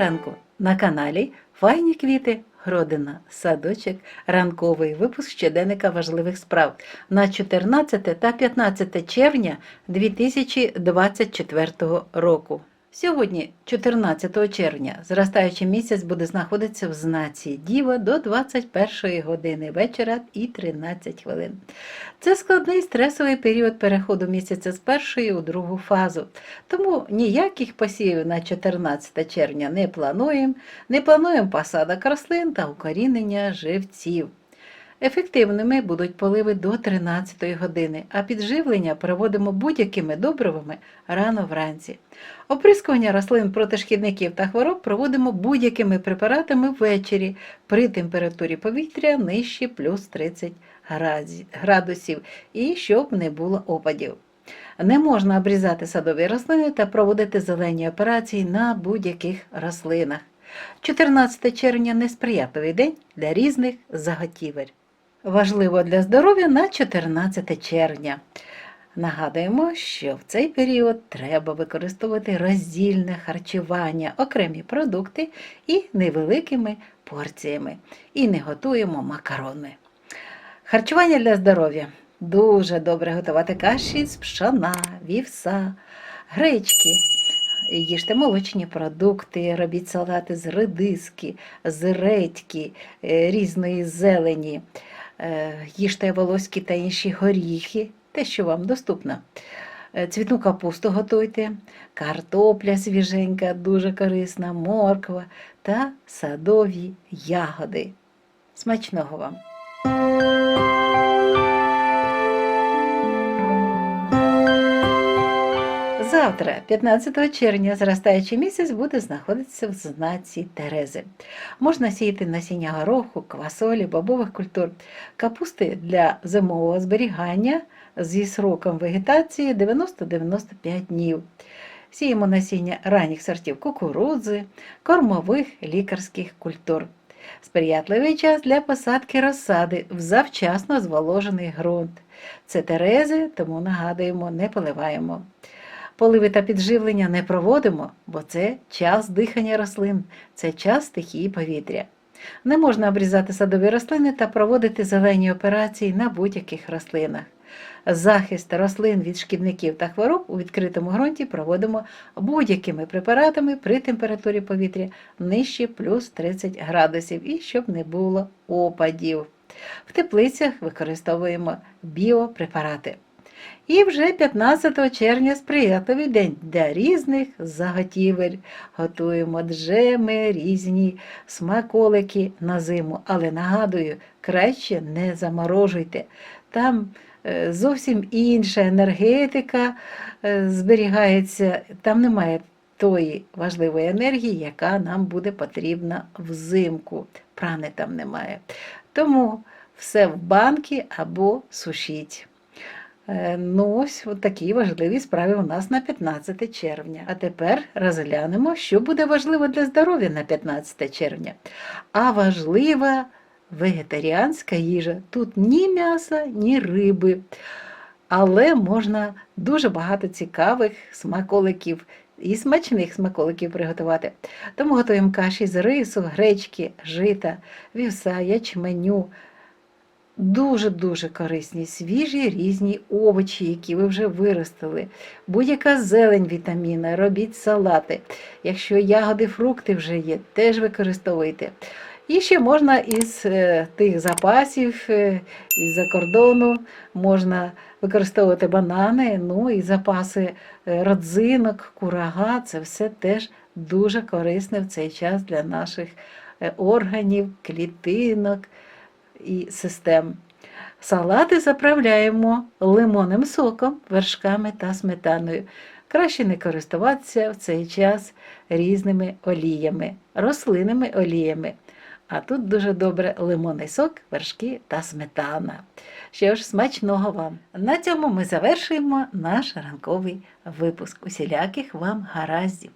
ранку. На каналі Файні квіти, Гродина, садочок, ранковий випуск щоденника важливих справ. На 14 та 15 червня 2024 року. Сьогодні, 14 червня, зростаючий місяць буде знаходитися в знаці Діва до 21 години вечора і 13 хвилин. Це складний стресовий період переходу місяця з першої у другу фазу. Тому ніяких посівів на 14 червня не плануємо, не плануємо посадок рослин та укорінення живців. Ефективними будуть поливи до 13 години, а підживлення проводимо будь-якими добривами рано вранці. Оприскування рослин проти шкідників та хвороб проводимо будь-якими препаратами ввечері при температурі повітря нижче плюс 30 градусів- і щоб не було опадів. Не можна обрізати садові рослини та проводити зелені операції на будь-яких рослинах. 14 червня несприятливий день для різних заготівель. Важливо для здоров'я на 14 червня. Нагадуємо, що в цей період треба використовувати роздільне харчування, окремі продукти і невеликими порціями. І не готуємо макарони. Харчування для здоров'я. Дуже добре готувати каші з пшона, вівса, гречки. Їжте молочні продукти, робіть салати з редиски, з редьки, е, різної зелені. Е, Їжте волоські та інші горіхи, те, що вам доступно. Е, Цвітну капусту готуйте, картопля свіженька, дуже корисна, морква та садові ягоди. Смачного вам! Завтра, 15 червня, зростаючий місяць буде знаходитися в знаці Терези. Можна сіяти насіння гороху, квасолі, бобових культур, капусти для зимового зберігання зі сроком вегетації 90-95 днів. Сіємо насіння ранніх сортів кукурудзи, кормових лікарських культур. Сприятливий час для посадки розсади в завчасно зволожений ґрунт. Це терези, тому нагадуємо, не поливаємо. Поливи та підживлення не проводимо, бо це час дихання рослин, це час стихії повітря. Не можна обрізати садові рослини та проводити зелені операції на будь-яких рослинах. Захист рослин від шкідників та хвороб у відкритому ґрунті проводимо будь-якими препаратами при температурі повітря нижче плюс 30 градусів і щоб не було опадів. В теплицях використовуємо біопрепарати. І вже 15 червня сприятливий день для різних заготівель. Готуємо джеми, різні смаколики на зиму. Але нагадую, краще не заморожуйте. Там е, зовсім інша енергетика е, зберігається, там немає тої важливої енергії, яка нам буде потрібна взимку. Прани там немає. Тому все в банки або сушіть. Е, Ну, ось от такі важливі справи у нас на 15 червня. А тепер розглянемо, що буде важливо для здоров'я на 15 червня. А важлива вегетаріанська їжа. Тут ні м'яса, ні риби. Але можна дуже багато цікавих смаколиків і смачних смаколиків приготувати. Тому готуємо каші з рису, гречки, жита, вівса, ячменю, дуже-дуже корисні, свіжі різні овочі, які ви вже виростили. Будь-яка зелень вітаміна, робіть салати. Якщо ягоди, фрукти вже є, теж використовуйте. І ще можна із е, тих запасів е, із-за кордону можна використовувати банани, ну і запаси е, родзинок, курага. Це все теж дуже корисне в цей час для наших органів, клітинок і систем. Салати заправляємо лимонним соком, вершками та сметаною. Краще не користуватися в цей час різними оліями, рослинними оліями. А тут дуже добре лимонний сок, вершки та сметана. Що ж, смачного вам! На цьому ми завершуємо наш ранковий випуск. Усіляких вам гараздів.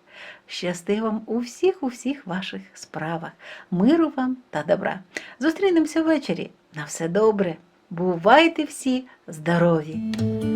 Щасти вам у всіх, у всіх ваших справах. Миру вам та добра. Зустрінемося ввечері. На все добре. Бувайте всі здорові!